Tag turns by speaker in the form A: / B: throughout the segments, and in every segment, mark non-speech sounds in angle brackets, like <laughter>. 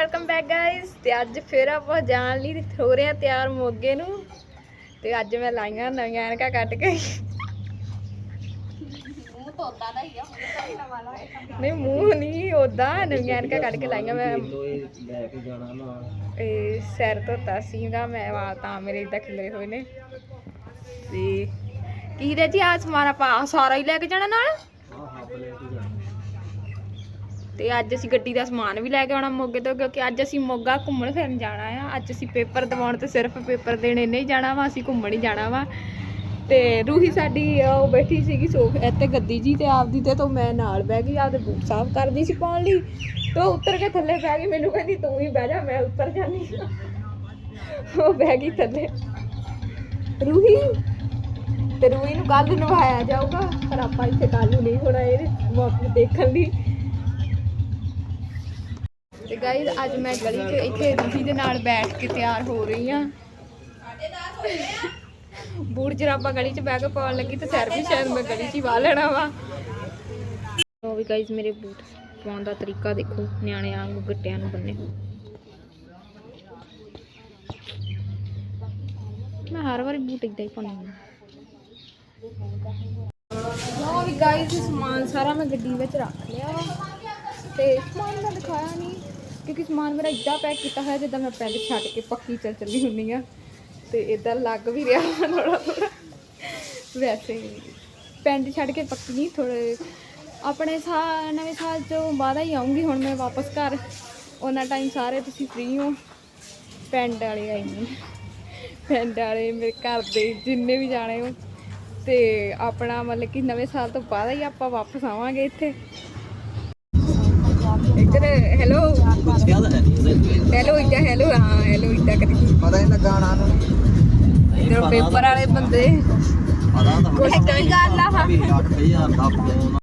A: Welcome back guys ਤੇ ਅੱਜ ਫਿਰ ਆਪਾਂ ਜਾਣ ਲਈ ਹੋ ਰਹੇ ਆ ਤਿਆਰ ਮੋਗੇ ਨੂੰ। ਤੇ ਅੱਜ ਮੈਂ ਲਾਈਆਂ ਨਵੀਆਂ ਐਨਕਾਂ ਕੱਟ ਕੇ। ਨਹੀਂ ਮੂੰਹ ਨਹੀਂ ਉਦਾਂ ਨਵੀਆਂ ਐਨਕਾਂ ਕੱਟ ਕੇ ਲਾਈਆਂ ਮੈਂ।
B: ਲੈ ਕੇ ਜਾਣਾ ਨਾਲ
A: ਇਹ ਸਿਰ ਧੋਤਾ ਸੀਗਾ ਮੈਂ ਵਾਲ ਤਾਂ ਮੇਰੇ ਇਦਾਂ ਖਿਲਰੇ ਹੋਏ ਨੇ। ਤੇ ਕੀ ਦੇ ਜੀ ਆ ਸਮਾਨ ਆਪਾਂ ਸਾਰਾ ਹੀ ਲੈ ਕੇ ਜਾਣਾ ਨਾਲ? ਤੇ ਅੱਜ ਅਸੀਂ ਗੱਡੀ ਦਾ ਸਮਾਨ ਵੀ ਲੈ ਕੇ ਆਉਣਾ ਮੋਗੇ ਤੋਂ, ਕਿਉਂਕਿ ਅੱਜ ਅਸੀਂ ਮੋਗਾ ਘੁੰਮਣ ਫਿਰਨ ਜਾਣਾ ਆ। ਅੱਜ ਅਸੀਂ ਪੇਪਰ ਦਿਵਾਉਣ ਤੇ ਸਿਰਫ ਪੇਪਰ ਦੇਣੇ ਨਹੀਂ ਜਾਣਾ ਵਾ, ਅਸੀਂ ਘੁੰਮਣ ਹੀ ਜਾਣਾ ਵਾ। ਤੇ ਰੂਹੀ ਸਾਡੀ, ਉਹ ਬੈਠੀ ਸੀਗੀ ਸੋਫ, ਇੱਥੇ ਗੱਦੀ ਜੀ ਤੇ ਆਪਦੀ ਤੇ ਤੋਂ ਮੈਂ ਨਾਲ ਬਹਿ ਗਈ, ਆਪਦੇ ਬੂਟ ਸਾਫ਼ ਕਰਦੀ ਸੀ ਪਾਉਣ ਲਈ। ਤੇ ਉਹ ਉੱਤਰ ਕੇ ਥੱਲੇ ਬਹਿ ਗਈ, ਮੈਨੂੰ ਕਹਿੰਦੀ, ਤੂੰ ਹੀ ਬਹਿ ਜਾ, ਮੈਂ ਉੱਤਰ ਜਾਨੀ ਆਂ। ਉਹ ਬਹਿ ਗਈ ਥੱਲੇ। ਰੂਹੀ, ਤੇ ਰੂਹੀ ਨੂੰ ਕੱਲ ਨਵਾਇਆ ਜਾਊਗਾ, ਪਰ ਆਪਾਂ ਇੱਥੇ ਕੱਲ ਨੂੰ ਨਹੀਂ ਹੋਣਾ, ਇਹ ਵਕਤ ਦੇਖਣ ਲਈ। ਤੇ ਗਾਇਜ਼ ਅੱਜ ਮੈਂ ਗਲੀ 'ਚ ਇੱਥੇ ਰੂਹੀ ਦੇ ਨਾਲ ਬੈਠ ਕੇ ਤਿਆਰ ਹੋ ਰਹੀ ਆ ਬੂਟ ਜਰਾਬਾ ਗਲੀ 'ਚ ਬਹਿ ਪਾਉਣ ਲੱਗੀ ਤੇ ਸਿਰ ਵੀ ਸ਼ਾਇਦ ਮੈਂ ਗਲੀ 'ਚ ਹੀ ਵਾ ਲੈਣਾ ਵਾ। ਉਹ ਵੀ ਗਾਇਜ਼ ਮੇਰੇ ਬੂਟ ਪਾਉਣ ਦਾ ਤਰੀਕਾ ਦੇਖੋ, ਨਿਆਣੇ ਵਾਂਗੂ ਗੱਟਿਆਂ ਨੂੰ ਬੰਨੇ। ਮੈਂ ਹਰ ਵਾਰੀ ਬੂਟ ਇਦਾਂ ਹੀ ਪਾਉਂਦੀ ਹਾਂ। ਲਓ ਵੀ ਗਾਇਜ਼ ਸਮਾਨ ਸਾਰਾ ਮੈਂ ਗੱਡੀ ਵਿੱਚ ਰੱਖ ਲਿਆ ਵਾ। ਤੇ ਸਮਾਨ ਮੈਂ ਦਿਖਾਇਆ ਨਹੀਂ ਕਿਉਂਕਿ ਸਮਾਨ ਮੇਰਾ ਇੱਦਾਂ ਪੈਕ ਕੀਤਾ ਹੋਇਆ ਜਿੱਦਾਂ ਮੈਂ ਪੈਂਟ ਛੱਡ ਕੇ ਪੱਕੀ ਚੱਲ ਚੱਲੀ ਹੁੰਨੀ ਆ। ਤੇ ਇਦਾਂ ਲੱਗ ਵੀ ਰਿਹਾ ਵਾ ਥੋੜਾ ਥੋੜਾ ਵੈਸੇ ਪੈਂਟ ਛੱਡ ਕੇ ਪੱਕੀ ਨਹੀਂ ਥੋੜੇ ਆਪਣੇ ਸਾਲ ਨਵੇਂ ਸਾਲ ਤੋਂ ਬਾਅਦ ਹੀ ਆਉਂਗੀ ਹੁਣ ਮੈਂ ਵਾਪਸ ਘਰ। ਉਹਨਾਂ ਟਾਈਮ ਸਾਰੇ ਤੁਸੀਂ ਫ੍ਰੀ ਹੋ। ਪਿੰਡ ਵਾਲੇ ਆਈ ਨਹੀਂ ਪਿੰਡ ਵਾਲੇ ਮੇਰੇ ਘਰ ਦੇ ਜਿੰਨੇ ਵੀ ਜਾਣੇ ਹੋ। ਤੇ ਆਪਣਾ ਮਤਲਬ ਕਿ ਨਵੇਂ ਸਾਲ ਤੋਂ ਬਾਅਦ ਹੀ ਆਪਾਂ ਵਾਪਸ ਆਵਾਂਗੇ ਇੱਥੇ। ਇੱਧਰ ਹੈਲੋ
B: ਹੈ
A: ਹੈਲੋ ਇੱਧਰ ਹੈਲੋ ਹਾਂ ਹੈਲੋ ਇੱਧਰ ਕਰੀ।
B: ਪਤਾ ਹੀ ਲੱਗਾ ਨਾ ਨੂੰ
A: ਇੱਧਰ ਪੇਪਰ ਵਾਲੇ ਬੰਦੇ।
B: ਪਤਾ ਤਾਂ
A: ਕੋਈ ਕੋਈ ਗੱਲ ਆ।
B: ਵੀ 8000 ਦਾ ਫੋਨ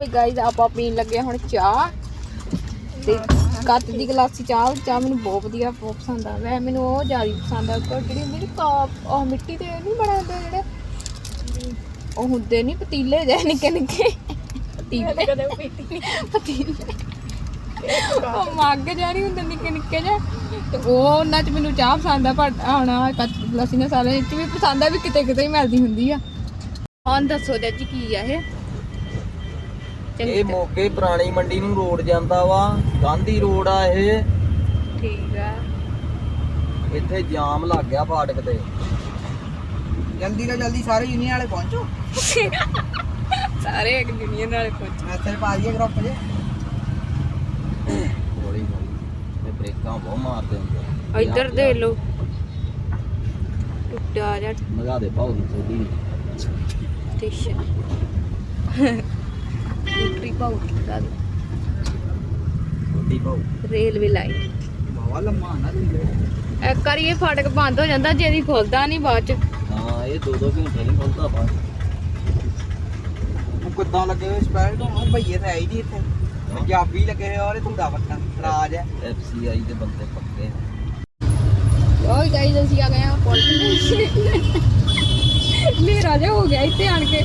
A: ਗਾਈਜ਼ ਆਪਾਂ ਪੀਣ ਲੱਗੇ ਹੁਣ ਚਾਹ। ਤੇ ਕੱਤ ਦੀ ਗਲਾਸੀ ਚਾਹ ਚਾਹ ਮੈਨੂੰ ਬਹੁਤ ਵਧੀਆ ਬਹੁਤ ਪਸੰਦ ਆ। ਵੈ ਮੈਨੂੰ ਉਹ ਜ਼ਿਆਦਾ ਪਸੰਦ ਆ ਪਰ ਜਿਹੜੀ ਮੇਰੀ ਕਾਪ ਉਹ ਮਿੱਟੀ ਦੇ ਨਹੀਂ ਬਣਾਉਂਦੇ ਜਿਹੜੇ? ਉਹ ਹੁੰਦੇ ਨਹੀਂ ਪਤੀਲੇ ਜਿਹੇ ਨਿੱਕੇ ਨਿੱਕੇ ਪਤੀਲੇ ਕਦੇ ਪੀਤੀ ਨਹੀਂ ਪਤੀਲੇ। ਉਹ ਮੱਗ ਨਹੀਂ ਹੁੰਦੇ ਨਿੱਕੇ ਨਿੱਕੇ ਜਿਹੇ। ਤੇ ਉਹ ਉਹਨਾਂ 'ਚ ਮੈਨੂੰ ਚਾਹ ਪਸੰਦ ਆ ਪਰ ਆਣਾ ਕੱਤ ਦੀ ਗਲਾਸੀ ਨਾਲ ਸਾਰੇ ਵਿੱਚ ਵੀ ਪਸੰਦ ਆ ਵੀ ਕਿਤੇ ਕਿਤੇ ਹੀ ਮਿਲਦੀ ਹੁੰਦੀ ਆ। ਹੁਣ ਦੱਸੋ ਜੀ ਕੀ ਆ ਇਹ? ਚੰਗੀ
B: ਇਹ ਮੋਗੇ ਪੁਰਾਣੀ ਮੰਡੀ ਨੂੰ ਰੋਡ ਜਾਂਦਾ ਵਾ ਗਾਂਧੀ ਰੋਡ ਆ ਇਹ।
A: ਠੀਕ ਆ।
B: ਇੱਥੇ ਜਾਮ ਲੱਗ ਗਿਆ ਫਾਟਕ ਤੇ।
C: ਜਲਦੀ ਤੋਂ ਜਲਦੀ ਸਾਰੇ ਯੂਨੀਅਨ ਵਾਲੇ ਪਹੁੰਚੋ।
A: ਸਾਰੇ ਇੱਕ ਯੂਨੀਅਨ ਵਾਲੇ ਪੁੱਛ
C: ਮੈਸੇਜ ਪਾ ਦਈਏ ਗਰੁੱਪ 'ਚ
B: ਹੌਲੀ ਹੌਲੀ ਇਹ ਬ੍ਰੇਕਾਂ ਬਹੁਤ ਮਾਰਦੇ ਹੁੰਦੇ ਆ।
A: ਇੱਧਰ ਦੇ ਲੋ ਟੁੱਟਾ ਜਾ
B: ਮਗਾ ਦੇ ਭਾਉ ਨੂੰ ਥੋੜੀ
A: ਸਟੇਸ਼ਨ ਦਾ
B: ਥੋੜੀ ਭਾਉ
A: ਰੇਲਵੇ ਲਾਈਨ
C: ਬਾਵਾ ਲੰਮਾ ਨਾ ਤੂੰ
A: ਇੱਕ ਵਾਰੀ ਇਹ ਫਾਟਕ ਬੰਦ ਹੋ ਜਾਂਦਾ ਜੇ ਇਹਦੀ ਖੁੱਲਦਾ ਨਹੀਂ ਬਾਅਦ ਚ।
B: ਹਾਂ ਇਹ ਦੋ ਦੋ ਘੰਟੇ ਨਹੀਂ ਖੁੱਲਦਾ ਬਾ
C: ਉਹ ਕਿੱਦਾਂ ਲੱਗੇ ਹੋਏ ਸਪੈਲ ਤੋਂ ਉਹ ਭਈਏ ਤਾਂ ਹੈ ਹੀ ਨਹੀਂ ਇੱਥੇ। ਪੰਜਾਬੀ ਲੱਗੇ ਹੋਏ ਔਰ ਧੁੰਦਾ ਵੱਟਾ ਰਾਜ ਹੈ।
B: ਐਫਸੀਆਈ ਦੇ ਬੰਦੇ ਪੱਕੇ।
A: ਓਏ ਗਾਈਜ਼ ਅਸੀਂ ਆ ਗਏ ਆ ਪੁਲਿਸ ਨੇ ਰਾਜਾ ਹੋ ਗਿਆ ਇੱਥੇ ਆਣ ਕੇ।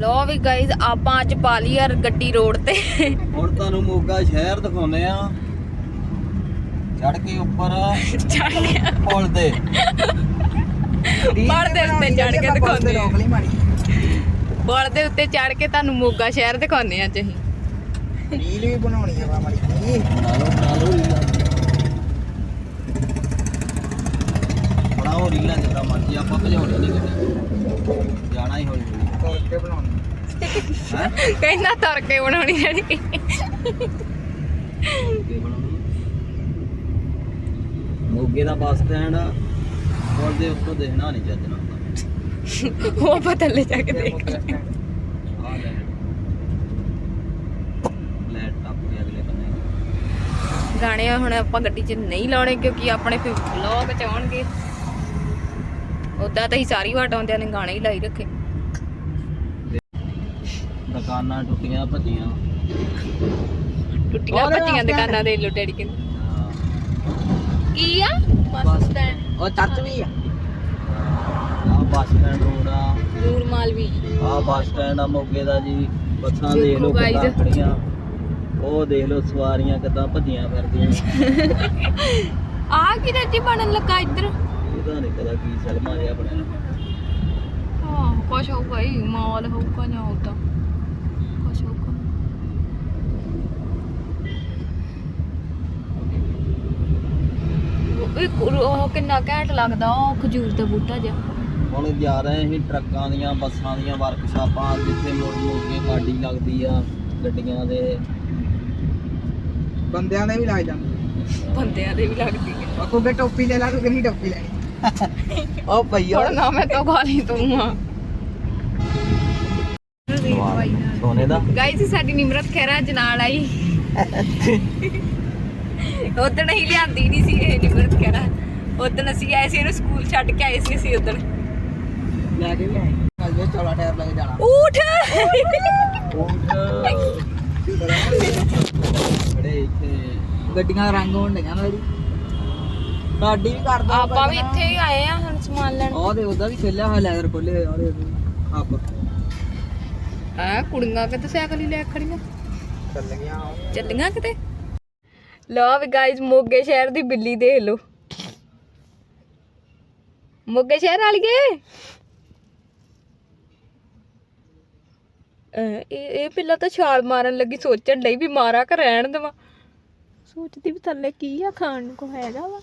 A: ਲੋ ਵੀ ਗਾਈਜ਼ ਆਪਾਂ ਅੱਜ ਪਾ ਲਈ ਯਾਰ ਗੱਡੀ ਰੋਡ ਤੇ।
B: ਹੁਣ ਤੁਹਾਨੂੰ ਮੋਗਾ ਸ਼ਹਿਰ ਦਿਖਾਉਨੇ ਆ ਚੜ ਕੇ ਉੱਪਰ
A: ਚੜ ਗਿਆ
B: ਪੁਲ ਦੇ
A: ਪੜ ਦੇ ਉੱਤੇ ਚੜ ਕੇ ਦਿਖਾਉਂਦੇ ਆ
C: ਰੋਕ ਲਈ ਮਾੜੀ
A: ਪੁਲ ਦੇ ਉੱਤੇ ਚੜ ਕੇ ਤੁਹਾਨੂੰ ਮੋਗਾ ਸ਼ਹਿਰ ਦਿਖਾਉਂਦੇ ਆ ਅੱਜ ਅਸੀਂ।
C: ਰੀਲ ਵੀ ਬਣਾਉਣੀ ਆ ਵਾ ਮਾੜੀ ਜੀ
B: ਬਣਾ ਲਓ ਬਣਾ ਲਓ ਰੀਲਾਂ ਬਣਾਓ ਰੀਲਾਂ ਜਿੱਦਾਂ ਮਰਜ਼ੀ ਆਪਾਂ ਭਜਾਉਣੀ ਨਹੀਂ ਗੱਡੀ ਜਾਣਾ ਹੀ ਹੌਲੀ
C: ਤੋੜ ਕੇ ਬਣਾਉਣੀ।
A: ਕਹਿੰਦਾ ਤੁਰ ਕੇ ਬਣਾਉਣੀ ਜਿਹੜੀ।
B: ਕੀ ਬਣਾਉਣੀ ਮੋਗੇ ਦਾ ਬੱਸ ਸਟੈਂਡ ਪੁਲ ਦੇ ਉੱਤੋਂ ਦੇਖਣਾ ਨਹੀਂ ਚੱਜਣਾ
A: ਉਹ ਆਪਾਂ ਥੱਲੇ ਜਾ ਕੇ ਦੇਖ
B: ਆ ਲੈ। ਲੈਟ ਟੱਪ ਕੇ ਅਗਲੇ ਬੰਨੇ
A: ਗਾਣੇ ਹੁਣ ਆਪਾਂ ਗੱਡੀ 'ਚ ਨਹੀਂ ਲਾਉਣੇ ਕਿਉਂਕਿ ਆਪਣੇ ਫਿਰ ਵਲੌਗ 'ਚ ਆਉਣਗੇ। ਉਦਾਂ ਤਾਂ ਹੀ ਸਾਰੀ ਵਾਟ ਆਉਂਦਿਆਂ ਨੇ ਗਾਣੇ ਹੀ ਲਾਈ ਰੱਖੇ।
B: ਦੁਕਾਨਾਂ ਟੁੱਟੀਆਂ ਭੱਜੀਆਂ।
A: ਟੁੱਟੀਆਂ ਭੱਜੀਆਂ ਦੁਕਾਨਾਂ ਦੇ ਲੋ ਡੈਡੀ ਕਹਿੰਦੇ ਕੀ। ਆ? ਬੱਸ। ਸਟੈਂਡ।
C: ਉਹ ਚਰਚ ਵੀ ਆ।
B: ਆ ਬੱਸ ਸਟੈਂਡ ਰੋਡ ਆ।
A: ਨੂਰ ਮਾਲਵੀ।
B: ਆ ਬੱਸ ਸਟੈਂਡ ਆ ਮੋਗੇ ਦਾ ਜੀ। ਬੱਸਾਂ
A: ਦੇਖੋ
B: ਦੇਖ ਲਓ ਕਿੱਦਾਂ
A: guys।
B: ਖੜੀਆਂ। ਉਹ ਦੇਖ ਲਓ ਸਵਾਰੀਆਂ ਕਿੱਦਾਂ ਭੱਜੀਆਂ ਫਿਰਦੀਆਂ।
A: ਆ ਕੀ ਰੱਜੀ ਬਣਨ ਲੱਗਾ ਇੱਧਰ?
B: ਇਹਦਾ ਨਹੀਂ ਪਤਾ ਕੀ ਸਲਮਾ ਜਿਹਾ ਬਣਿਆ।
A: ਹਾਂ ਕੁਛ ਹੋਊਗਾ ਹੀ। ਮਾਲ ਹੋਊਗਾ ਜਾਂ ਉਦਾਂ ਕੁਛ ਹੋਊਗਾ ਉਹ ਕਿੰਨਾ ਘੈਂਟ ਲੱਗਦਾ ਉਹ ਖਜੂਰ ਦਾ ਬੂਟਾ ਜਿਹਾ।
B: ਹੁਣ ਜਾ ਰਹੇ ਅਸੀਂ ਟਰੱਕਾਂ ਦੀਆਂ ਬੱਸਾਂ ਦੀਆਂ ਵਰਕਸ਼ਾਪਾਂ ਜਿੱਥੇ ਮੋੜ ਮੋੜ ਕੇ ਗਾਡੀ ਲੱਗਦੀ ਆ ਗੱਡੀਆਂ ਦੇ।
C: ਬੰਦਿਆਂ ਦੇ ਵੀ ਲੱਗ ਜਾਂਦੇ।
A: ਬੰਦਿਆਂ ਦੇ ਵੀ ਲੱਗਦੀ ਹੈ
C: ਉਹ ਕੋਗੇ ਟੋਪੀ ਲੈ ਲਾ ਤੂੰ ਕਿੰਨੀ ਟੋਪੀ ਲੈਣੀ ਉਹ ਭਈਆ
A: ਹੁਣ ਨਾ ਮੈਂ ਤਾਂ ਗਾਲੀ ਤੂੰ ਆ
B: ਸੋਨੇ ਦਾ।
A: ਗਾਇਸ ਸਾਡੀ ਨਿਮਰਤ ਖੈਰਾ ਅੱਜ ਨਾਲ ਆਈ। <laughs> ਉਦੋਂ ਹੀ ਲਿਆਂਦੀ ਨਹੀਂ ਸੀ ਇਹ ਨਿਮਰਤ ਖੈਰਾ ਉਦੋਂ ਅਸੀਂ ਆਏ ਸੀ ਇਹਨੂੰ ਸਕੂਲ ਛੱਡ ਕੇ ਆਏ ਸੀ ਅਸੀਂ ਉਦੋਂ
C: ਲੈ ਕੇ ਵੀ ਆਏ। ਕੱਲ ਜੇ ਚੌੜਾ ਟਾਇਰ ਲੈ ਕੇ ਜਾਣਾ।
A: ਉਠ
B: ਖੜੇ ਇੱਥੇ
C: ਗੱਡੀਆਂ ਦਾ ਰੰਗ ਹੋਣ ਡਿਆ ਨਾ ਜਿਹੜੀ ਸਾਡੀ ਵੀ ਕਰਦਾ
A: ਆਪਾਂ ਵੀ ਇੱਥੇ ਹੀ ਆਏ ਆ ਹੁਣ ਸਮਾਨ ਲੈਣ।
C: ਉਹ ਤੇ ਉਹਦਾ ਵੀ ਖੇਲਿਆ ਹੋਇਆ ਲੈਦਰ ਖੋਲੇ ਹੋਏ ਉਹਦੇ ਆਪ।
A: ਆ ਕੁੜੀਆਂ ਕਿਤੇ ਸਾਈਕਲ ਹੀ ਲੈ ਖੜੀਆਂ?
C: ਚੱਲ ਗਿਆ
A: ਚੱਲੀਆਂ ਕਿਤੇ? ਲਓ ਵੀ ਗਾਇਸ ਮੋਗੇ ਸ਼ਹਿਰ ਦੀ ਬਿੱਲੀ ਦੇਖ ਲਓ। ਮੋਗੇ ਸ਼ਹਿਰ ਵਾਲੀਏ ਇਹ ਇਹ ਪਿੱਲਾ ਤਾਂ ਛਾਲ ਮਾਰਨ ਲੱਗੀ ਸੋਚਣ ਲਈ ਵੀ ਮਾਰਾ ਕਿ ਰਹਿਣ ਦੇਵਾਂ। ਸੋਚਦੀ ਵੀ ਥੱਲੇ ਕੀ ਆ ਖਾਣ ਨੂੰ ਕੋ ਹੈਗਾ ਵਾ।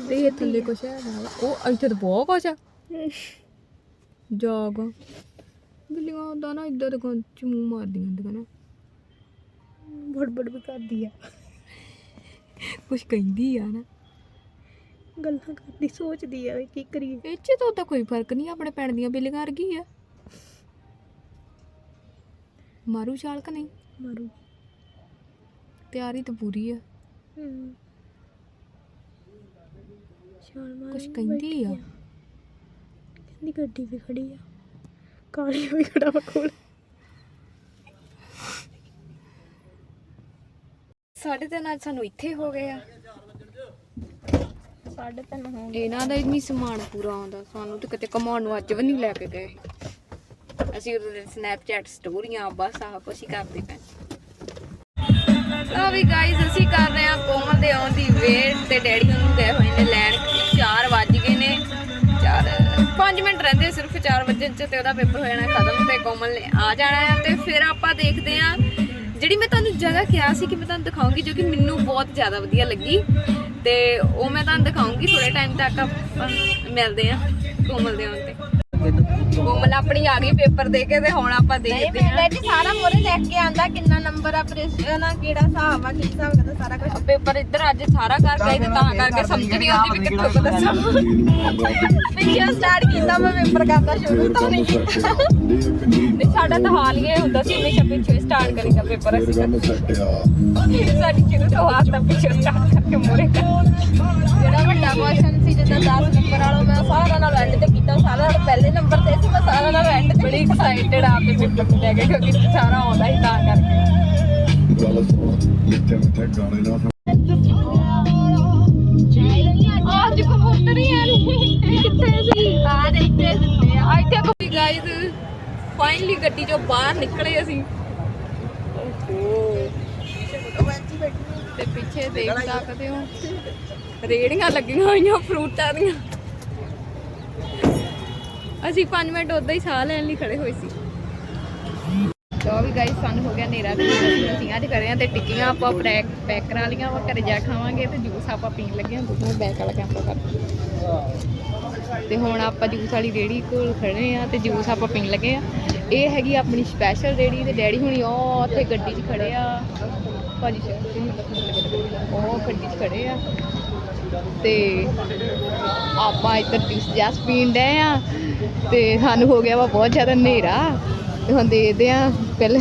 A: ਦੇ ਥੱਲੇ ਕੁਛ ਹੈਗਾ ਵਾ। ਉਹ ਇੱਥੇ ਤਾਂ ਬਹੁਤ ਕੁਛ ਆ। ਜਾਗ। ਬਿੱਲੀਆਂ ਦਾ ਨਾ ਇੱਧਰ ਦੁਕਾਨ ਚ ਮੂੰਹ ਮਾਰਦੀਆਂ ਹੁੰਦੀਆਂ ਨਾ। ਬੜਬੜ ਵੀ ਕਰਦੀ ਆ। ਕੁਛ ਕਹਿੰਦੀ ਆ ਨਾ। ਗੱਲਾਂ ਕਰਦੀ ਸੋਚਦੀ ਆ ਵੀ ਕੀ ਕਰੀਏ। ਇਹ ਚ ਤਾਂ ਉਹਦਾ ਕੋਈ ਫ਼ਰਕ ਨਹੀਂ ਆਪਣੇ ਪੈਣ ਦੀਆਂ ਬਿੱਲੀਆਂ ਵਰਗੀ ਆ। ਮਾਰੂ ਛਾਲ ਕਿ ਨਹੀਂ? ਮਾਰੂ। ਤਿਆਰੀ ਤਾਂ ਪੂਰੀ ਆ। ਕੁਛ ਕਹਿੰਦੀ ਆ।
D: ਕਹਿੰਦੀ ਗੱਡੀ ਵੀ ਖੜੀ ਆ। ਕਾਲੀ ਵੀ ਖੜਾ ਵਾ ਕੋਲ।
A: ਸਾਢੇ ਤਿੰਨ ਅੱਜ ਸਾਨੂੰ ਇੱਥੇ ਹੋ ਗਏ ਆ।
D: ਸਾਢੇ ਤਿੰਨ ਹੋ
A: ਇਹਨਾਂ ਦਾ ਇੰਨੀ ਸਮਾਨ ਪੂਰਾ ਆਉਂਦਾ ਸਾਨੂੰ ਤੇ ਕਿਤੇ ਕਮਾਉਣ ਨੂੰ ਅੱਜ ਵੀ ਨਹੀਂ ਲੈ ਕੇ ਗਏ। ਅਸੀਂ ਉਹਦੇ ਸਨੈਪਚੈਟ ਸਟੋਰੀਆਂ ਬਸ ਆਹ ਕੁਛ ਹੀ ਕਰਦੇ ਪਏ। ਲਓ ਵੀ ਗਾਇਜ਼ ਅਸੀਂ ਕਰ ਰਹੇ ਹਾਂ ਕੋਮਲ ਦੇ ਆਉਣ ਦੀ ਵੇਟ ਤੇ ਡੈਡੀ ਨੂੰ ਗਏ ਹੋਏ ਨੇ ਲੈਣ। 4 ਵੱਜ ਗਏ ਨੇ। 4 5 ਮਿੰਟ ਰਹਿੰਦੇ ਆ ਸਿਰਫ 4 ਵਜੇ ਚ ਤੇ ਉਹਦਾ ਪੇਪਰ ਹੋ ਜਾਣਾ ਖਤਮ ਤੇ ਕੋਮਲ ਨੇ ਆ ਜਾਣਾ ਹੈ ਤੇ ਫਿਰ ਆਪਾਂ ਦੇਖਦੇ ਹਾਂ ਜਿਹੜੀ ਮੈਂ ਤੁਹਾਨੂੰ ਜਗ੍ਹਾ ਕਿਹਾ ਸੀ ਕਿ ਮੈਂ ਤੁਹਾਨੂੰ ਦਿਖਾਉਂਗੀ ਜੋ ਕਿ ਮੈਨੂੰ ਬਹੁਤ ਜ਼ਿਆਦਾ ਵਧੀਆ ਲੱਗੀ ਤੇ ਉਹ ਮੈਂ ਤੁਹਾਨੂੰ ਦਿਖਾਉਂਗੀ ਥੋੜੇ ਟਾਈਮ ਤੱਕ ਆਪਾਂ ਮਿਲਦੇ ਹਾਂ ਕੋਮਲ ਦੇ ਆਉਣ ਤੇ। ਕੋਮਲ ਆਪਣੀ ਆ ਗਈ ਪੇਪਰ ਦੇ ਕੇ ਤੇ ਹੁਣ ਆਪਾਂ ਦੇਖਦੇ ਹਾਂ।
D: ਡੈਡੀ ਸਾਰਾ ਮੋਰੇ ਲੈ ਕੇ ਆਂਦਾ ਕਿੰਨਾ ਨੰਬਰ ਆ ਪ੍ਰੇਸ਼ਨ ਕਿਹੜਾ ਹਿਸਾਬ ਆ ਕੀ ਹਿਸਾਬ ਕਰਦਾ ਸਾਰਾ ਕੁਝ
A: ਪੇਪਰ ਇੱਧਰ ਅੱਜ ਸਾਰਾ ਕਰਕੇ ਆਈ ਤੇ ਤਾਂ ਕਰਕੇ ਸਮਝ ਨਹੀਂ ਆਉਂਦੀ ਵੀ ਕਿੱਥੋਂ ਕੁ ਦੱਸਾਂ
D: ਪਿੱਛੇ ਸਟਾਰਟ ਕੀਤਾ ਮੈਂ ਪੇਪਰ ਕਰਦਾ ਸ਼ੁਰੂ ਤੋਂ ਨਹੀਂ ਕੀਤਾ।
A: ਨਹੀਂ ਸਾਡਾ ਤਾਂ ਹਾਲ ਹੀ ਇਹ ਹੁੰਦਾ ਸੀ ਹਮੇਸ਼ਾ ਪਿੱਛੇ ਸਟਾਰਟ ਕਰੀਦਾ ਪੇਪਰ ਅਸੀਂ। ਸਾਡੀ ਸ਼ੁਰੂ ਤੋਂ ਆਦਤ ਆ ਪਿੱਛੇ ਸਟਾਰਟ ਕਰਕੇ ਮੋਰੇ
D: ਜਿਹੜਾ ਵੱਡਾ ਕੁਐਸਚਨ ਸੀ ਜਿੱਦਾਂ 10 ਨੰਬਰ ਵਾਲਾ ਮੈਂ ਸਾਰਾ ਨਾਲ ਐਂਡ ਤੇ ਕੀਤਾ ਸਾਰਾ ਨਾਲ ਪਹਿਲੇ ਨੰਬਰ ਤੇ ਸੀ ਮੈਂ ਸਾਰਾ ਨਾਲ ਐਂਡ ਤੇ
A: ਬੜੀ ਐਕਸਾਈਟਡ ਆਪਦੇ ਪੇਪਰ ਨੂੰ ਲੈ ਕੇ ਕਿਉਂਕਿ ਸਾਰਾ ਆਉਂਦਾ ਹੀ ਤਾਂ ਕਰਕੇ। ਅੱਜ ਕਬੂਤਰ ਹੀ ਆ। ਕਿੱਥੇ ਸੀ? ਆ ਦੇਖਦੇ ਸੀ ਆ। ਇੱਥੇ ਕੋਈ ਗਾਇਸ ਫਾਈਨਲੀ ਗੱਡੀ ਚੋਂ ਬਾਹਰ ਨਿਕਲੇ ਅਸੀਂ। ਓਹੋ। ਤੇ ਪਿੱਛੇ ਦੇਖ ਸਕਦੇ ਹੋ। ਰੇੜੀਆਂ ਲੱਗੀਆਂ ਹੋਈਆਂ ਫਰੂਟਾਂ ਦੀਆਂ। ਅਸੀਂ 5 ਮਿੰਟ ਉਦਾਂ ਹੀ ਸਾਹ ਲੈਣ ਲਈ ਖੜੇ ਹੋਏ ਸੀ। ਲੋ ਵੀ ਗਾਇਸ ਸਾਨੂੰ ਹੋ ਗਿਆ ਨੇਰਾ ਤੇ ਅਸੀਂ ਅਸੀਂ ਅੱਜ ਕਰ ਰਹੇ ਹਾਂ ਤੇ ਟਿੱਕੀਆਂ ਆਪਾਂ ਪੈਕ ਪੈਕ ਕਰਾ ਲੀਆਂ ਉਹ ਘਰੇ ਜਾ ਖਾਵਾਂਗੇ ਤੇ ਜੂਸ ਆਪਾਂ ਪੀਣ ਲੱਗੇ ਹਾਂ। ਦੂਸਰੇ ਬੈਕ ਵਾਲਾ ਕੰਮ ਕਰ। ਤੇ ਹੁਣ ਆਪਾਂ ਜੂਸ ਵਾਲੀ ਰੇੜੀ ਕੋਲ ਖੜੇ ਆ ਤੇ ਜੂਸ ਆਪਾਂ ਪੀਣ ਲੱਗੇ ਆ। ਇਹ ਹੈਗੀ ਆਪਣੀ ਸਪੈਸ਼ਲ ਰੇੜੀ ਤੇ ਡੈਡੀ ਹੁਣੀ ਉਹ ਉੱਥੇ ਗੱਡੀ 'ਚ ਖੜੇ ਆ। ਭਾਜੀ ਉਹ ਗੱਡੀ 'ਚ ਖੜੇ ਆ। ਤੇ ਆਪਾਂ ਇੱਧਰ ਜੂਸ ਜਾਸ ਪੀਣ ਡਏ ਆ। ਤੇ ਸਾਨੂੰ ਹੋ ਗਿਆ ਵਾ ਬਹੁਤ ਜ਼ਿਆਦਾ ਹਨੇਰਾ। ਤੇ ਹੁਣ ਦੇਖਦੇ ਆ, ਪਹਿਲਾਂ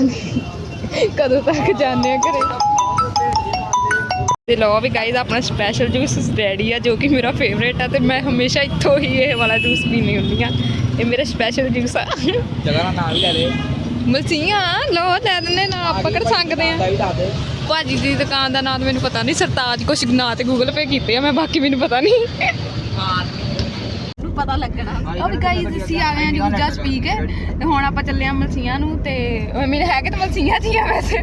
A: ਕਦੋਂ ਤੱਕ ਜਾਂਦੇ ਆ ਘਰੇ। ਤੇ ਲਓ ਵੀ ਗਾਈਜ਼ ਆਪਣਾ ਸਪੈਸ਼ਲ ਜੂਸ ਰੈਡੀ ਆ ਜੋ ਕਿ ਮੇਰਾ ਫੇਵਰੇਟ ਆ ਤੇ ਮੈਂ ਹਮੇਸ਼ਾ ਇੱਥੋਂ ਹੀ ਇਹ ਵਾਲਾ ਜੂਸ ਪੀਣੀ ਹੁੰਦੀ ਆ। ਇਹ ਮੇਰਾ ਸਪੈਸ਼ਲ ਜੂਸ ਆ।
C: ਜਗ੍ਹਾ ਦਾ ਨਾਮ ਵੀ ਲੈ ਦੇ।
A: ਮਲਸੀਆਂ ਲਓ ਲੈ ਦਿੰਦੇ ਨਾ ਆਪਾਂ ਕਰ ਸੰਗਦੇ ਆ? ਭਾਜੀ ਦੀ ਦੁਕਾਨ ਦਾ ਨਾਮ ਮੈਨੂੰ ਪਤਾ ਨਹੀਂ ਸਰਤਾਜ ਕੁਛ ਨਾਂ ਤੇ ਗੂਗਲ ਪੇ ਕੀਤੇ ਆ ਮੈਂ ਬਾਕੀ ਮੈਨੂੰ ਪਤਾ ਨਹੀਂ। ਪਤਾ ਲੱਗਣਾ। ਉਹ ਵੀ ਗਾਈਜ਼ ਅਸੀਂ ਆ ਗਏ ਆ ਜੂਸ ਜਸ ਪੀ ਕੇ ਤੇ ਹੁਣ ਆਪਾਂ ਚੱਲੇ ਆ ਮਲਸੀਆਂ ਨੂੰ ਤੇ ਮੇਰੇ ਹੈਗੇ ਤਾਂ ਮਲਸੀਆਂ ਜੀ ਆ ਵੈਸੇ।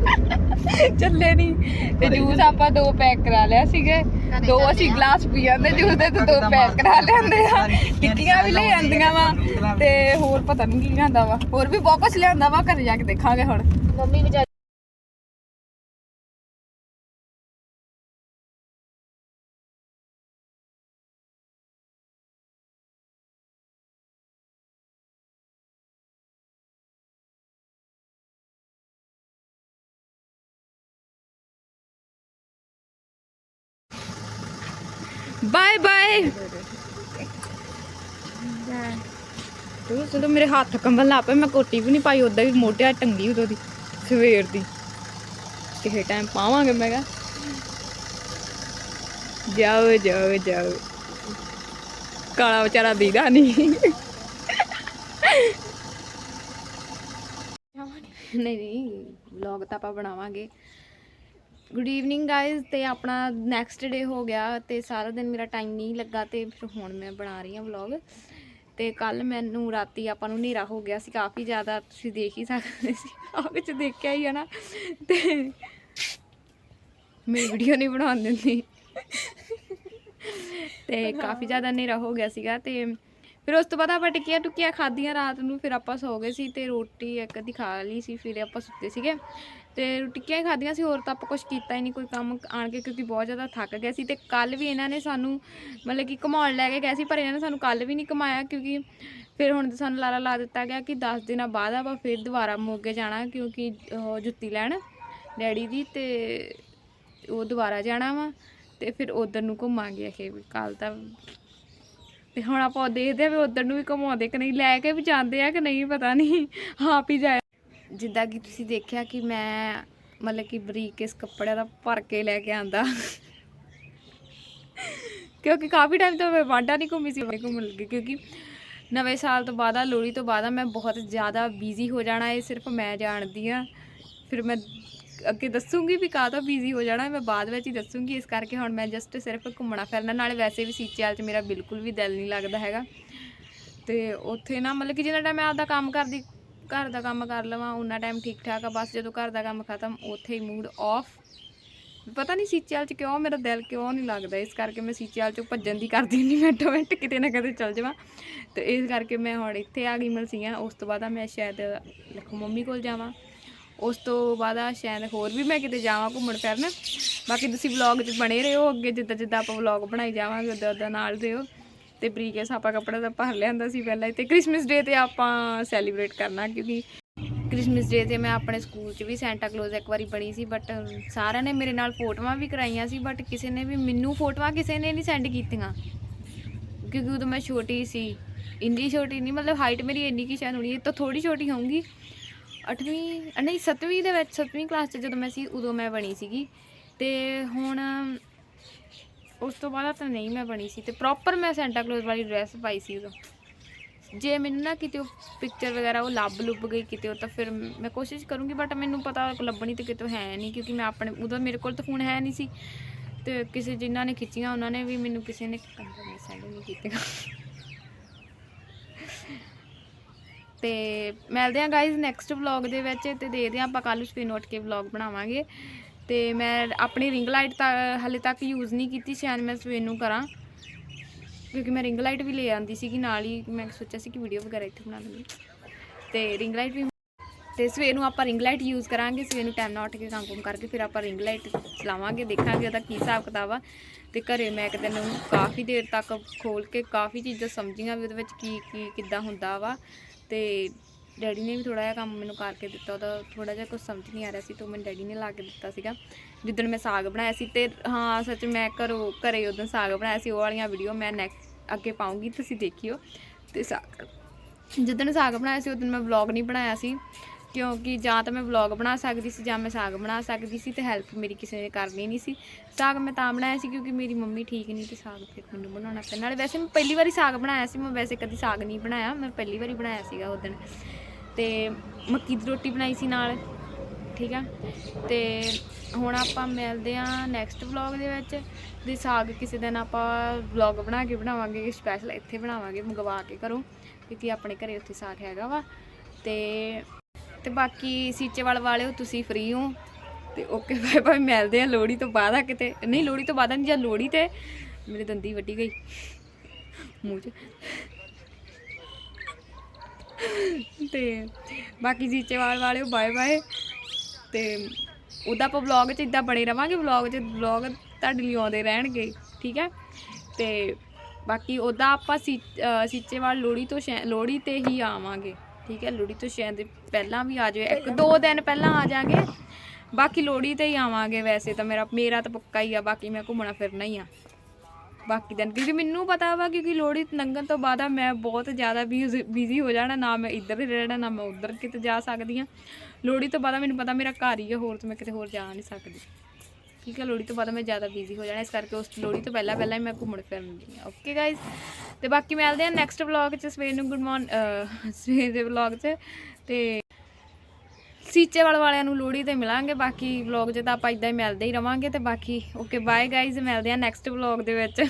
A: ਚੱਲੇ ਨਹੀਂ। ਤੇ ਜੂਸ ਆਪਾਂ ਦੋ ਪੈਕ ਕਰਾ ਲਿਆ ਸੀਗੇ। ਦੋ ਅਸੀਂ ਗਲਾਸ ਪੀ ਜਾਂਦੇ ਜੂਸ ਦੇ ਤੇ ਦੋ ਪੈਕ ਕਰਾ ਲਿਆਂਦੇ ਆ ਟਿੱਕੀਆਂ ਵੀ ਲੈ ਆਂਦੀਆਂ ਵਾ ਤੇ ਹੋਰ ਪਤਾ ਨਹੀਂ ਕੀ ਲਿਆਂਦਾ ਵਾ। ਹੋਰ ਵੀ ਬਹੁਤ ਕੁਝ ਲਿਆਂਦਾ ਵਾ ਘਰੇ ਜਾ ਕੇ ਦੇਖਾਂਗੇ ਹੁਣ।
D: ਮੰਮੀ ਵਿਚਾਰੀ
A: ਬਾਏ ਬਾਏ ਤੂੰ ਚਲੋ ਮੇਰੇ ਹੱਥ ਕੰਬਣ ਲੱਗ ਪਏ, ਮੈਂ ਕੋਟੀ ਵੀ ਨਹੀਂ ਪਾਈ ਉਦਾਂ ਵੀ ਮੋਟਿਆ ਟੰਗੀ ਉਦੋਂ ਦੀ, ਸਵੇਰ ਦੀ। ਕਿਸੇ ਟਾਈਮ ਪਾਵਾਂਗੇ, ਮੈਂ ਕਿਹਾ। ਜਾਓ ਜਾਓ ਜਾਓ। ਕਾਲਾ ਵਿਚਾਰਾ ਦੀਦਾ ਨਹੀਂ। ਨਹੀਂ ਨਹੀਂ ਵਲੌਗ ਤਾਂ ਆਪਾਂ ਬਣਾਵਾਂਗੇ। ਗੁੱਡ ਈਵਨਿੰਗ ਗਾਇਜ਼ ਤੇ ਆਪਣਾ ਨੈਕਸਟ ਡੇ ਹੋ ਗਿਆ ਤੇ ਸਾਰਾ ਦਿਨ ਮੇਰਾ ਟਾਈਮ ਨਹੀਂ ਲੱਗਾ ਤੇ ਫਿਰ ਹੁਣ ਮੈਂ ਬਣਾ ਰਹੀ ਹਾਂ ਵਲੌਗ ਤੇ ਕੱਲ ਮੈਨੂੰ ਰਾਤੀ ਆਪਾਂ ਨੂੰ ਹਨੇਰਾ ਹੋ ਗਿਆ ਸੀ, ਕਾਫੀ ਜ਼ਿਆਦਾ ਤੁਸੀਂ ਦੇਖ ਹੀ ਸਕਦੇ ਸੀ। ਆਹ ਵਿੱਚ ਦੇਖਿਆ ਹੀ ਹੈ ਨਾ। ਤੇ ਮੈਂ ਵੀਡੀਓ ਨਹੀਂ ਬਣਾਉਣ ਦਿੰਦੀ। ਤੇ ਕਾਫੀ ਜ਼ਿਆਦਾ ਹਨੇਰਾ ਹੋ ਗਿਆ ਸੀਗਾ ਤੇ ਫਿਰ ਉਸ ਤੋਂ ਬਾਅਦ ਆਪਾਂ ਟਿੱਕੀਆਂ ਟੁੱਕੀਆਂ ਖਾਧੀਆਂ ਰਾਤ ਨੂੰ, ਫਿਰ ਆਪਾਂ ਸੌ ਗਏ ਸੀ ਤੇ ਰੋਟੀ ਇੱਕ ਅੱਧੀ ਖਾ ਲਈ ਸੀ, ਫਿਰ ਆਪਾਂ ਸੁੱਤੇ ਸੀਗੇ। ਤੇ ਟਿੱਕੀਆਂ ਹੀ ਖਾਧੀਆਂ ਸੀ, ਹੋਰ ਤਾਂ ਆਪਾਂ ਕੁਝ ਕੀਤਾ ਹੀ ਨਹੀਂ, ਕੋਈ ਕੰਮ ਆਣ ਕੇ ਕਿਉਂਕਿ ਬਹੁਤ ਜ਼ਿਆਦਾ ਥੱਕ ਗਏ ਸੀ ਤੇ ਕੱਲ ਵੀ ਇਹਨਾਂ ਨੇ ਸਾਨੂੰ ਮਤਲਬ ਕਿ ਘੁਮਾਉਣ ਲੈ ਕੇ ਗਏ ਸੀ, ਪਰ ਇਹਨਾਂ ਨੇ ਸਾਨੂੰ ਕੱਲ ਵੀ ਨਹੀਂ ਘੁਮਾਇਆ ਕਿਉਂਕਿ ਫਿਰ ਹੁਣ ਤਾਂ ਸਾਨੂੰ ਲਾਰਾ ਲਾ ਦਿੱਤਾ ਗਿਆ ਕਿ 10 ਦਿਨਾਂ ਬਾਅਦ ਆਪਾਂ ਫਿਰ ਦੁਬਾਰਾ ਮੋਗੇ ਜਾਣਾ ਕਿਉਂਕਿ ਉਹ ਜੁੱਤੀ ਲੈਣ ਡੈਡੀ ਦੀ ਤੇ ਉਹ ਦੁਬਾਰਾ ਜਾਣਾ ਵਾ ਤੇ ਫਿਰ ਉਧਰ ਨੂੰ ਘੁੰਮਾਂਗੇ ਇਹ ਕੱਲ ਤਾਂ ਤੇ ਹੁਣ ਆਪਾਂ ਦੇਖਦੇ ਆ ਵੀ ਉਧਰ ਨੂੰ ਵੀ ਘੁਮਾਉਂਦੇ ਕਿ ਨਹੀਂ, ਲੈ ਕੇ ਵੀ ਜਾਂਦੇ ਆ ਕਿ ਨਹੀਂ, ਪਤਾ ਨਹੀਂ, ਆਪ ਹੀ ਜਾਏ। ਜਿੱਦਾਂ ਕਿ ਤੁਸੀਂ ਦੇਖਿਆ ਕਿ ਮੈਂ ਮਤਲਬ ਕਿ ਬਰੀਕ ਇਸ ਕੱਪੜਿਆਂ ਦਾ ਭਰ ਕੇ ਲੈ ਕੇ ਆਂਦਾ। ਕਿਉਂਕਿ ਕਾਫੀ ਟਾਈਮ ਤੋਂ ਮੈਂ ਵਾਂਡਾ ਨਹੀਂ ਘੁੰਮੀ ਸੀ, ਮੈਂ ਘੁੰਮਣ ਲੱਗੀ ਕਿਉਂਕਿ ਨਵੇਂ ਸਾਲ ਤੋਂ ਬਾਅਦ ਆ, ਲੋਹੜੀ ਤੋਂ ਬਾਅਦ ਮੈਂ ਬਹੁਤ ਜ਼ਿਆਦਾ ਬਿਜ਼ੀ ਹੋ ਜਾਣਾ ਇਹ ਸਿਰਫ ਮੈਂ ਜਾਣਦੀ ਆ। ਫਿਰ ਮੈਂ ਅੱਗੇ ਦੱਸੂਗੀ ਵੀ ਕਾਹ ਤੋਂ ਬਿਜ਼ੀ ਹੋ ਜਾਣਾ, ਮੈਂ ਬਾਅਦ ਵਿੱਚ ਹੀ ਦੱਸੂਗੀ, ਇਸ ਕਰਕੇ ਹੁਣ ਮੈਂ ਜਸਟ ਸਿਰਫ ਘੁੰਮਣਾ ਫਿਰਨਾ, ਨਾਲੇ ਵੈਸੇ ਵੀ ਸੀਚੇਵਾਲ 'ਚ ਮੇਰਾ ਬਿਲਕੁਲ ਵੀ ਦਿਲ ਨਹੀਂ ਲੱਗਦਾ ਹੈਗਾ। ਤੇ ਉੱਥੇ ਨਾ ਮਤਲਬ ਕਿ ਜਿੰਨਾ ਟਾਈਮ ਮੈਂ ਆਪਦਾ ਕੰਮ ਕਰਦੀ ਘਰ ਦਾ ਕੰਮ ਕਰ ਲਵਾਂ, ਉਨਾ ਟਾਈਮ ਠੀਕ ਠਾਕ ਆ, ਬਸ ਜਦੋਂ ਘਰ ਦਾ ਕੰਮ ਖਤਮ, ਉੱਥੇ ਹੀ ਮੂਡ ਆਫ ਪਤਾ ਨਹੀਂ ਸੀਚੇਵਾਲ 'ਚ ਕਿਉਂ, ਮੇਰਾ ਦਿਲ ਕਿਉਂ ਨਹੀਂ ਲੱਗਦਾ, ਇਸ ਕਰਕੇ ਮੈਂ ਸੀਚੇਵਾਲ 'ਚੋਂ ਭੱਜਣ ਦੀ ਕਰਦੀ ਨਹੀਂ ਮਿੰਟੋ ਮਿੰਟ ਕਿਤੇ ਨਾ ਕਿਤੇ ਚੱਲ ਜਾਵਾਂ। ਤੇ ਇਸ ਕਰਕੇ ਮੈਂ ਹੁਣ ਇੱਥੇ ਆ ਗਈ ਮਲਸੀਆਂ, ਉਸ ਤੋਂ ਬਾਅਦ ਮੈਂ ਸ਼ਾਇਦ ਲਖੂ ਮੰਮੀ ਕੋਲ ਜਾਵਾਂ। ਉਸ ਤੋਂ ਬਾਅਦ ਸ਼ਾਇਦ ਹੋਰ ਵੀ ਮੈਂ ਕਿਤੇ ਜਾਵਾਂ ਘੁੰਮਣ ਫਿਰਨ। ਬਾਕੀ ਤੁਸੀਂ ਵਲੌਗ 'ਚ ਬਣੇ ਰਹੋ, ਅੱਗੇ ਜਿੱਦਾਂ ਜਿੱਦਾਂ ਆਪਾਂ ਵਲੌਗ ਬਣਾਈ ਜਾਵਾਂਗੇ ਉਦਾਂ ਉਦਾਂ ਨਾਲ ਰਹੋ ਤੇ ਬਰੀਕੇਸ ਆਪਾਂ ਕੱਪੜਾ ਦਾ ਭਰ ਲਿਆਂਦਾ ਸੀ ਪਹਿਲਾਂ ਹੀ ਤੇ ਕ੍ਰਿਸਮਸ ਡੇ ਤੇ ਆਪਾਂ ਸੈਲੀਬ੍ਰੇਟ ਕਰਨਾ ਕਿਉਂਕਿ ਕ੍ਰਿਸਮਸ ਡੇ ਤੇ ਮੈਂ ਆਪਣੇ ਸਕੂਲ 'ਚ ਵੀ ਸੈਂਟਾ ਕਲੋਜ਼ ਇੱਕ ਵਾਰੀ ਬਣੀ ਸੀ ਬਟ ਸਾਰਿਆਂ ਨੇ ਮੇਰੇ ਨਾਲ ਫੋਟੋਆਂ ਵੀ ਕਰਾਈਆਂ ਸੀ ਬਟ ਕਿਸੇ ਨੇ ਵੀ ਮੈਨੂੰ ਫੋਟੋਆਂ ਕਿਸੇ ਨੇ ਨਹੀਂ ਸੈਂਡ ਕੀਤੀਆਂ। ਕਿਉਂਕਿ ਉਦੋਂ ਮੈਂ ਛੋਟੀ ਸੀ, ਇੰਨੀ ਛੋਟੀ ਨਹੀਂ, ਮਤਲਬ ਹਾਈਟ ਮੇਰੀ ਇੰਨੀ ਕੀ ਸ਼ਾਇਦ ਹੋਣੀ ਇਹ ਤਾਂ ਥੋੜੀ ਛੋਟੀ ਹੋਊਂਗੀ। 8ਵੀਂ ਨਹੀਂ 7ਵੀਂ ਦੇ ਵਿੱਚ 7ਵੀਂ ਕਲਾਸ 'ਚ ਜਦੋਂ ਮੈਂ ਸੀ, ਉਦੋਂ ਮੈਂ ਬਣੀ ਸੀਗੀ। ਤੇ ਹੁਣ ਉਸ ਤੋਂ ਬਾਅਦ ਤਾਂ ਨਹੀਂ ਮੈਂ ਬਣੀ ਸੀ ਤੇ ਪ੍ਰੋਪਰ ਮੈਂ ਸੈਂਟਾ ਕਲੋਜ਼ ਵਾਲੀ ਡਰੈਸ ਪਾਈ ਸੀ ਉਦੋਂ। ਜੇ ਮੈਨੂੰ ਨਾ ਕਿਤੇ ਉਹ ਪਿਕਚਰ ਵਗੈਰਾ ਉਹ ਲੱਭ ਲੁੱਭ ਗਈ ਕਿਤੇ ਉਹ ਤਾਂ ਫਿਰ ਮੈਂ ਕੋਸ਼ਿਸ਼ ਕਰੂੰਗੀ ਬਟ ਮੈਨੂੰ ਪਤਾ ਲੱਭਣੀ ਤੇ ਕਿਤੇ ਹੈ ਨਹੀਂ, ਕਿਉਂਕਿ ਮੈਂ ਆਪਣੇ ਉਦੋਂ ਮੇਰੇ ਕੋਲ ਤਾਂ ਫੋਨ ਹੈ ਨਹੀਂ ਸੀ। ਤੇ ਕਿਸੇ ਜਿਨ੍ਹਾਂ ਨੇ ਖਿੱਚੀਆਂ, ਉਹਨਾਂ ਨੇ ਵੀ ਮੈਨੂੰ ਕਿਸੇ ਨੇ ਸੈਂਡ ਨਹੀਂ ਕੀਤੀਆਂ। ਤੇ ਮਿਲਦੇ ਆ ਗਾਇਜ਼ ਨੈਕਸਟ ਵਲੌਗ ਦੇ ਵਿੱਚ ਤੇ ਦੇਖਦੇ ਆ ਆਪਾਂ ਕੱਲ ਸਵੇਰ ਨੂੰ ਉੱਠ ਕੇ ਵਲੌਗ ਬਣਾਵਾਂਗੇ। ਤੇ ਮੈਂ ਆਪਣੀ ਰਿੰਗ ਲਾਈਟ ਤਾਂ ਹਲੇ ਤੱਕ ਯੂਜ਼ ਨਹੀਂ ਕੀਤੀ, ਸ਼ਾਇਦ ਮੈਂ ਸਵੇਰ ਨੂੰ ਕਰਾਂ। ਕਿਉਂਕਿ ਮੈਂ ਰਿੰਗ ਲਾਈਟ ਵੀ ਲੈ ਆਂਦੀ ਸੀਗੀ, ਨਾਲ ਹੀ ਮੈਂ ਸੋਚਿਆ ਸੀ ਕਿ ਵੀਡੀਓ ਵਗੈਰਾ ਇੱਥੇ ਬਣਾ ਲਵਾਂਗੀ ਤੇ ਰਿੰਗ ਲਾਈਟ ਵੀ ਤੇ ਸਵੇਰ ਨੂੰ ਆਪਾਂ ਰਿੰਗ ਲਾਈਟ ਯੂਜ਼ ਕਰਾਂਗੇ, ਸਵੇਰ ਨੂੰ ਟਾਈਮ ਨਾਲ ਉੱਠ ਕੇ ਕੰਮ ਕੁਮ ਕਰਕੇ ਫਿਰ ਆਪਾਂ ਰਿੰਗ ਲਾਈਟ ਚਲਾਵਾਂਗੇ, ਦੇਖਾਂਗੇ ਉਹਦਾ ਕੀ ਹਿਸਾਬ ਕਿਤਾਬ ਆ। ਤੇ ਘਰੇ ਮੈਂ ਇੱਕ ਦਿਨ ਕਾਫੀ ਦੇਰ ਤੱਕ ਖੋਲ ਕੇ ਕਾਫੀ ਚੀਜ਼ਾਂ ਸਮਝੀਆਂ ਵੀ ਉਹਦੇ ਵਿੱਚ ਕੀ ਕੀ, ਕਿੱਦਾਂ ਹੁੰਦਾ ਵਾ। ਤੇ ਡੈਡੀ ਨੇ ਵੀ ਥੋੜਾ ਜਿਹਾ ਕੰਮ ਮੈਨੂੰ ਕਰਕੇ ਦਿੱਤਾ, ਉਹਦਾ ਥੋੜਾ ਜਿਹਾ ਕੁਝ ਸਮਝ ਨਹੀਂ ਆ ਰਿਹਾ ਸੀ, ਤਾਂ ਮੈਨੂੰ ਡੈਡੀ ਨੇ ਲਾ ਕੇ ਦਿੱਤਾ ਸੀਗਾ। ਜਿੱਦਣ ਮੈਂ ਸਾਗ ਬਣਾਇਆ ਸੀ ਤੇ ਹਾਂ, ਸੱਚ ਮੈਂ ਘਰੋਂ, ਘਰੇ ਉਦੋਂ ਸਾਗ ਬਣਾਇਆ ਸੀ, ਉਹ ਵਾਲੀਆਂ ਵੀਡੀਓ ਮੈਂ ਨੈਕਸਟ ਅੱਗੇ ਪਾਉਂਗੀ, ਤੁਸੀਂ ਦੇਖਿਓ। ਤੇ ਸਾਗ ਜਿੱਦਣ ਸਾਗ ਬਣਾਇਆ ਸੀ, ਉਦੋਂ ਮੈਂ ਵਲੌਗ ਨਹੀਂ ਬਣਾਇਆ ਸੀ, ਕਿਉਂਕਿ ਜਾਂ ਤਾਂ ਮੈਂ ਵਲੌਗ ਬਣਾ ਸਕਦੀ ਸੀ, ਜਾਂ ਮੈਂ ਸਾਗ ਬਣਾ ਸਕਦੀ ਸੀ, ਤੇ ਹੈਲਪ ਮੇਰੀ ਕਿਸੇ ਨੇ ਕਰਨੀ ਨਹੀਂ ਸੀ। ਸਾਗ ਮੈਂ ਤਾਂ ਬਣਾਇਆ ਸੀ, ਕਿਉਂਕਿ ਮੇਰੀ ਮੰਮੀ ਠੀਕ ਨਹੀਂ ਤੇ ਸਾਗ ਫਿਰ ਮੈਨੂੰ ਬਣਾਉਣਾ ਪਿਆ ਨਾਲੇ ਵੈਸੇ ਮੈਂ ਪਹਿਲੀ ਵਾਰੀ ਸਾਗ ਬਣਾਇਆ ਸੀ, ਮੈਂ ਵੈਸੇ ਕਦੀ ਸਾਗ ਨਹੀਂ ਬਣਾਇਆ, ਮੈਂ ਪਹਿਲੀ ਵਾਰੀ ਬਣਾਇਆ ਸੀਗਾ ਉਸ ਦਿਨ। ਤੇ ਮੱਕੀ ਦੀ ਰੋਟੀ ਬਣਾਈ ਸੀ ਨਾਲ, ਠੀਕ ਆ? ਤੇ ਹੁਣ ਆਪਾਂ ਮਿਲਦੇ ਆ ਨੈਕਸਟ ਵਲੌਗ ਦੇ ਵਿੱਚ। ਦੇ ਸਾਗ ਕਿਸੇ ਦਿਨ ਆਪਾਂ ਵਲੌਗ ਬਣਾ ਕੇ ਬਣਾਵਾਂਗੇ ਸਪੈਸ਼ਲ ਇੱਥੇ ਬਣਾਵਾਂਗੇ, ਮੰਗਵਾ ਕੇ ਘਰੋਂ, ਕਿਉਂਕਿ ਆਪਣੇ ਘਰੇ ਉੱਥੇ ਸਾਗ ਹੈਗਾ ਵਾ। ਤੇ ਤੇ ਬਾਕੀ ਸੀਚੇਵਾਲ ਵਾਲਿਓ, ਤੁਸੀਂ ਫ੍ਰੀ ਹੋ। ਤੇ ਓਕੇ ਬਾਏ ਬਾਏ ਮਿਲਦੇ ਆ ਲੋਹੜੀ ਤੋਂ ਬਾਅਦ ਆ ਕਿਤੇ। ਨਹੀਂ, ਲੋਹੜੀ ਤੋਂ ਬਾਅਦ ਨਹੀਂ ਜਾਂ ਲੋਹੜੀ ਤੇ ਮੇਰੇ ਦੰਦੀ ਵੱਡੀ ਗਈ। ਮੂੰਹ 'ਚ। ਤੇ ਬਾਕੀ ਸੀਚੇਵਾਲ ਵਾਲਿਓ ਬਾਏ ਬਾਏ। ਤੇ ਉਹਦਾ ਆਪਾਂ ਵਲੌਗ 'ਚ ਇਦਾਂ ਬਣੇ ਰਵਾਂਗੇ ਵਲੌਗ 'ਚ ਵਲੌਗ ਤੁਹਾਡੇ ਲਈ ਆਉਂਦੇ ਰਹਿਣਗੇ, ਠੀਕ ਹੈ? ਤੇ ਬਾਕੀ ਉਹਦਾ ਆਪਾਂ ਸੀਚੇਵਾਲ ਲੋਹੜੀ ਤੋਂ ਸ਼ਾਇ- ਲੋਹੜੀ ਤੇ ਹੀ ਆਵਾਂਗੇ, ਠੀਕ ਹੈ? ਲੋਹੜੀ ਤੋਂ ਸ਼ਾਇਦ ਪਹਿਲਾਂ ਵੀ ਆ ਜਾਵੇ ਇੱਕ ਦੋ ਦਿਨ ਪਹਿਲਾਂ ਆ ਜਾਾਂਗੇ। ਬਾਕੀ ਲੋਹੜੀ ਤੇ ਹੀ ਆਵਾਂਗੇ ਵੈਸੇ ਤਾਂ ਮੇਰਾ ਮੇਰਾ ਤਾਂ ਪੱਕਾ ਹੀ ਆ, ਬਾਕੀ ਮੈਂ ਘੁੰਮਣਾ ਫਿਰਨਾ ਹੀ ਆ। ਬਾਕੀ ਦਿਨ, ਕਿਉਂਕਿ ਮੈਨੂੰ ਪਤਾ ਵਾ ਕਿਉਂਕਿ ਲੋਹੜੀ ਲੰਘਣ ਤੋਂ ਬਾਅਦ ਮੈਂ ਬਹੁਤ ਜ਼ਿਆਦਾ ਬਿਜ਼ੀ ਹੋ ਜਾਣਾ, ਨਾ ਮੈਂ ਇੱਧਰ ਰਹਿਣਾ, ਨਾ ਮੈਂ ਉੱਧਰ ਕਿਤੇ ਜਾ ਸਕਦੀ ਆ ਲੋਹੜੀ ਤੋਂ ਬਾਅਦ ਮੈਨੂੰ ਪਤਾ ਮੇਰਾ ਘਰ ਹੀ ਆ, ਹੋਰ ਤਾਂ ਮੈਂ ਕਿਤੇ ਹੋਰ ਜਾ ਨਹੀਂ ਸਕਦੀ। ਠੀਕ ਹੈ ਲੋਹੜੀ ਤੋਂ ਬਾਅਦ ਮੈਂ ਜ਼ਿਆਦਾ ਬਿਜ਼ੀ ਹੋ ਜਾਣਾ, ਇਸ ਕਰਕੇ ਉਸ ਲੋਹੜੀ ਤੋਂ ਪਹਿਲਾਂ ਪਹਿਲਾਂ ਹੀ ਮੈਂ ਘੁੰਮਣ ਫਿਰਨ ਦੀ ਆ ਓਕੇ ਗਾਇਜ਼ ਤੇ ਬਾਕੀ ਮਿਲਦੇ ਆ ਨੈਕਸਟ ਵਲੌਗ 'ਚ, ਸਵੇਰ ਨੂੰ ਗੁੱਡ ਮਾਰਨ ਸਵੇਰ ਦੇ ਵਲੌਗ 'ਚ ਤੇ ਸੀਚੇਵਾਲ ਵਾਲਿਆਂ ਨੂੰ ਲੋਹੜੀ ਤੇ ਮਿਲਾਂਗੇ, ਬਾਕੀ ਵਲੌਗ 'ਚ ਤਾਂ ਆਪਾਂ ਇਦਾਂ ਹੀ ਮਿਲਦੇ ਹੀ ਰਵਾਂਗੇ ਤੇ ਬਾਕੀ ਓਕੇ ਬਾਏ ਗਾਇਜ਼ ਮਿਲਦੇ ਆ ਨੈਕਸਟ ਵਲੌਗ ਦੇ ਵਿੱਚ।